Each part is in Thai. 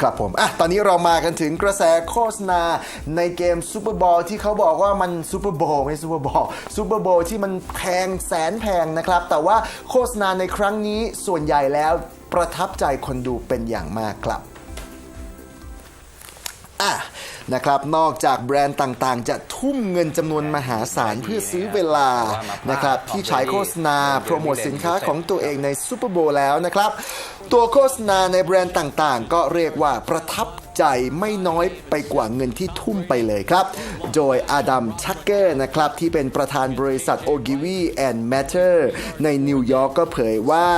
ครับผมอะตอนนี้เรามากันถึงกระแสโฆษณาในเกมซูเปอร์บอลที่เขาบอกว่ามันซูเปอร์บอลไม่ซูเปอร์บอลซูเปอร์บอลที่มันแพงแสนแพงนะครับ แต่ว่าโฆษณาในครั้งนี้ส่วนใหญ่แล้วประทับใจคนดูเป็นอย่างมากครับอะ นะครับนอกจากแบรนด์ต่างๆ จะทุ่มเงินจำนวนมหาศาลเพื่อซื้อเวลานะครับที่ฉายโฆษณา โปรโมทสินค้าของตัวเองในซูเปอร์โบว์แล้วนะครับ ตัวโฆษณาในแบรนด์ต่างๆ ก็เรียกว่าประทับ ใจไม่น้อยไปกว่าเงินที่ทุ่มไปเลยครับ โดยอาดัมชักเกอร์นะครับที่เป็นประธานบริษัท Ogilvy and Matter ในนิวยอร์กก็เผยว่า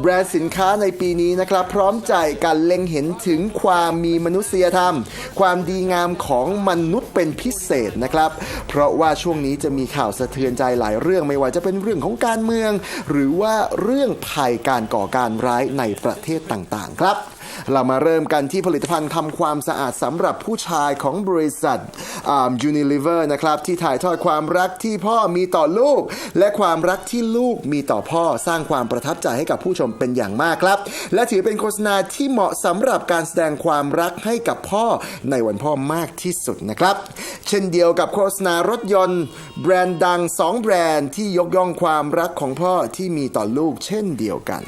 แบรนด์สินค้าในปีนี้นะครับ พร้อมใจกันเล็งเห็นถึงความมีมนุษยธรรม ความดีงามของมนุษย์เป็นพิเศษนะครับ เพราะว่าช่วงนี้จะมีข่าวสะเทือนใจหลายเรื่องไม่ว่าจะเป็นเรื่องของการเมือง หรือว่าเรื่องภัยการก่อการร้ายในประเทศต่างๆ ครับ เรามาเริ่มกันที่ผลิตภัณฑ์ทำความสะอาดสำหรับผู้ชายของบริษัทยูนิลิเวอร์นะครับ ที่ถ่ายทอดความรักที่พ่อมีต่อลูก และความรักที่ลูกมีต่อพ่อสร้างความประทับใจให้กับผู้ชมเป็นอย่างมากครับ และถือเป็นโฆษณาที่เหมาะสำหรับการแสดงความรักให้กับพ่อในวันพ่อมากที่สุดนะครับ เช่นเดียวกับโฆษณารถยนต์ แบรนด์ดัง 2 แบรนด์ที่ยกย่องความรักของพ่อที่มีต่อลูกเช่นเดียวกัน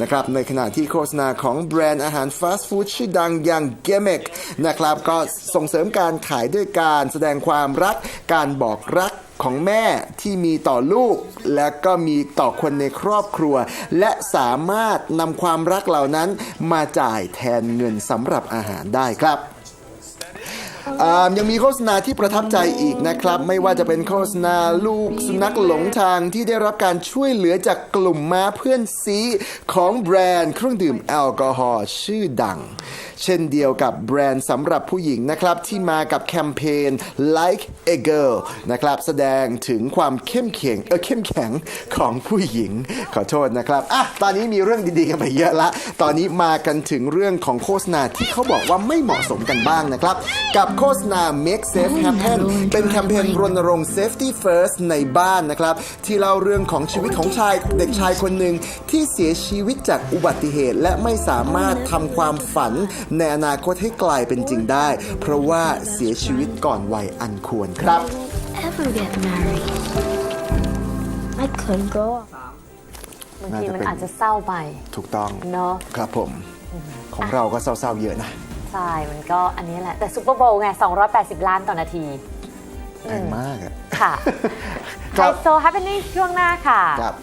นะครับในขณะที่โฆษณาของแบรนด์อาหารฟาสต์ฟู้ดชื่อดังอย่างเกเมกนะครับก็ส่งเสริมการขายด้วยการแสดงความรักการบอกรักของแม่ที่มีต่อลูก และก็มีต่อคนในครอบครัว และสามารถนำความรักเหล่านั้นมาจ่ายแทนเงินสำหรับอาหารได้ครับ อ่ายังมีโฆษณาที่ประทับใจอีกนะครับ ไม่ว่าจะเป็นโฆษณาลูกสุนัขหลงทางที่ได้รับการช่วยเหลือจากกลุ่มม้าเพื่อนซีของแบรนด์เครื่องดื่มแอลกอฮอล์ชื่อดัง เช่นเดียวกับแบรนด์สำหรับผู้หญิงนะครับ ที่มากับแคมเปญ like a girl นะครับ แสดงถึงความเข้มแข็งเออเข้มแข็งของผู้หญิงขอโทษนะครับอะตอนนี้มีเรื่องดีๆกันไปเยอะละ ตอนนี้มากันถึงเรื่องของโฆษณาที่เขาบอกว่าไม่เหมาะสมกันบ้างนะครับ กับโฆษณา Make Safe Happen เป็นแคมเปญรณรงค์ Safety First ในบ้านนะครับ ที่เล่าเรื่องของชีวิตของชายเด็กชายคนหนึ่งที่เสียชีวิตจากอุบัติเหตุ และไม่สามารถทำความฝันในอนาคตให้กลายเป็นจริงได้ เพราะว่าเสียชีวิตก่อนวัยอันควรครับ ever get married. I could go. บางทีน่าจะมันเป็นอาจจะเศร้าไป ถูกต้องเนาะครับผม ของเราก็เศร้าๆเยอะนะ ใช่ มันก็อันนี้แหละ แต่ซูเปอร์โบว์ไง 280 ล้านต่อนาทีแพงมากอะค่ะคไฮรับโซฮับเปนนิ่งช่วงหน้าค่ะ ครับ